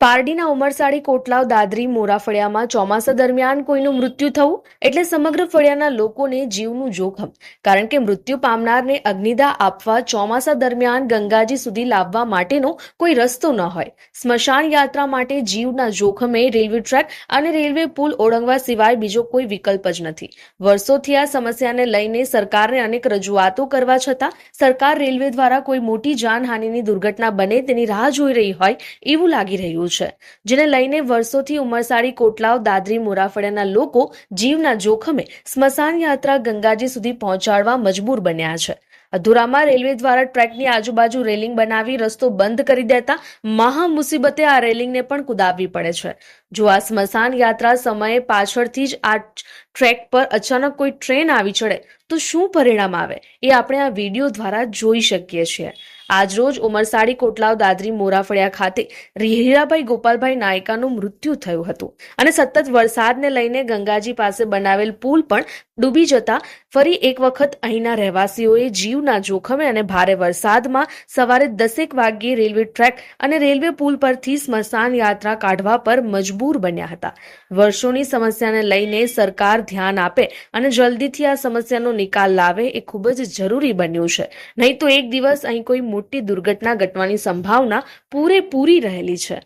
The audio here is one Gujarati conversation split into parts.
પારડીના ઉમરસાડી કોટલાવ દાદરી મોરા ફળિયામાં ચોમાસા દરમિયાન કોઈનું મૃત્યુ થવું એટલે સમગ્ર ફળિયાના લોકોને જીવનું જોખમ. કારણ કે મૃત્યુ પામનારને અગ્નિદા આપવા ચોમાસા દરમિયાન ગંગાજી સુધી લાવવા માટેનો કોઈ રસ્તો ન હોય. સ્મશાન યાત્રા માટે જીવના જોખમે રેલવે ટ્રેક અને રેલવે પુલ ઓળંગવા સિવાય બીજો કોઈ વિકલ્પ જ નથી. વર્ષોથી આ સમસ્યાને લઈને સરકારને અનેક રજૂઆતો કરવા છતાં સરકાર રેલવે દ્વારા કોઈ મોટી જાનહાનિની દુર્ઘટના બને તેની રાહ જોઈ રહી હોય એવું લાગી રહ્યું છે, જેને લઈને વર્ષોથી ઉમરસાડી કોટલાવ, દાદરી, મોરાફળિયાના લોકો જીવના જોખમે સ્મશાન યાત્રા ગંગાજી સુધી પહોંચાડવા મજબૂર બન્યા છે. અધુરામાં રેલવે દ્વારા ટ્રેકની આજુબાજુ રેલિંગ બનાવી રસ્તો બંધ કરી દેતા મહા મુસીબતે આ રેલિંગને પણ કુદાવવી પડે છે. જો આ સ્મશાન યાત્રા સમયે પાછળથી જ આ ટ્રેક પર અચાનક કોઈ ટ્રેન આવી ચડે, તો શું પરિણામ આવે? એ આપણે આ વીડિયો દ્વારા જોઈ શકીએ છીએ. આજરોજ ઉમરસાડી કોટલાવ દાદરી મોરાફળિયા ખાતે હીરાભાઈ ગોપાલભાઈ નાયકાનું મૃત્યુ થયું હતું. અને સતત વરસાદને લઈને ગંગાજી પાસે બનાવેલ પુલ પણ ડૂબી જતા ફરી એક વખત અહીંના રહેવાસીઓએ જીવના જોખમે અને ભારે વરસાદમાં સવારે દસેક વાગ્યે રેલવે ટ્રેક અને રેલવે પુલ પરથી સ્મશાન યાત્રા કાઢવા પર મજબૂર બન્યા હતા. વર્ષોની સમસ્યાને લઈને સરકાર ધ્યાન આપે અને જલ્દીથી આ સમસ્યાનો નિકાલ લાવે એ ખૂબ જ જરૂરી બન્યું છે. નહીં તો એક દિવસ અહીં કોઈ મોટી દુર્ઘટના ઘટવાની સંભાવના પૂરેપૂરી રહેલી છે.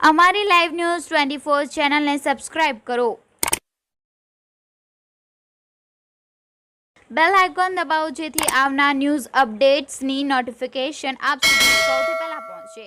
અમારી લાઈવ ન્યૂઝ ટ્વેન્ટી ફોર ચેનલને સબસ્ક્રાઇબ કરો. બેલ આઇકોન દબાવો જેથી આવનાર ન્યૂઝ અપડેટ્સની નોટિફિકેશન આપ સુધી સૌથી પહેલા પહોંચે.